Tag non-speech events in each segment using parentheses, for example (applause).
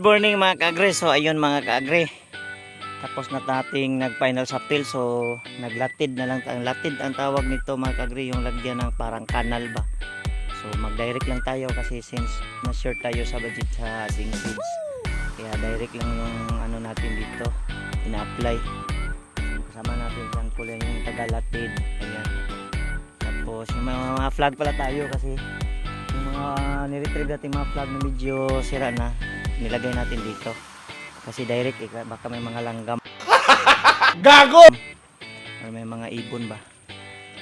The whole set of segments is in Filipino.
Good morning mga kaagre. So ayun mga kaagre. Tapos na nating nag-final sa pill. So naglatid na lang. Ang latid ang tawag nito mga kaagre. Yung lagyan ng parang kanal ba. So mag-direct lang tayo kasi since na-short tayo sa budget sa ating seeds. Kaya direct lang yung ano natin dito. Ina-apply. Kasama natin sa kulay yung taga-latid. Ayan. Tapos yung mga, mga flag pala tayo kasi yung mga niretrieve natin mga flag na medyo sira na nilagay natin dito. Kasi direct eh, baka may mga langgam. (laughs) Gago! or may mga ibon ba?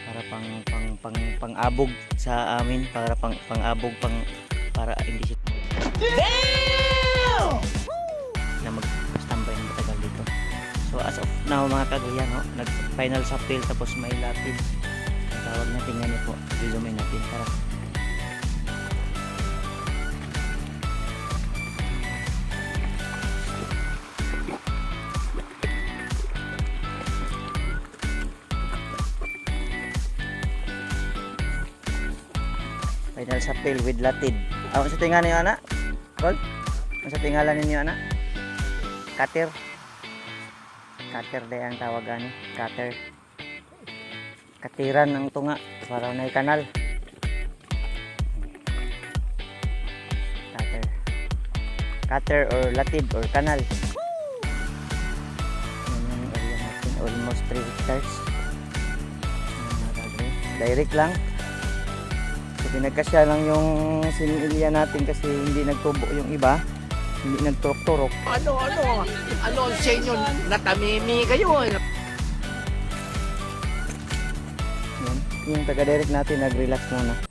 Para pang pang pang pang-abog sa amin. Para pang pang-abog pang para hindi siya na mag-standby ng matagal dito. So as of now mga kagayan no, nag final sa pill tapos may lapid tawag natin niyo po resume natin. Tara final sa pill with latid ano sa tinga niyo anak Rod? ano sa tingala ninyo anak cutter. Cutter day ang tawagan ni cutter. Katiran ng tunga para na kanal. Cutter. Cutter or latid or kanal. Almost 3 hectares. Direct lang pinagkasya lang yung sinilya natin kasi hindi nagtubo yung iba hindi nagturok-turok Ano, ano? Ano ang sa inyo? Natamimi kayo. eh. Yan. Yung taga-direct natin nag-relax muna.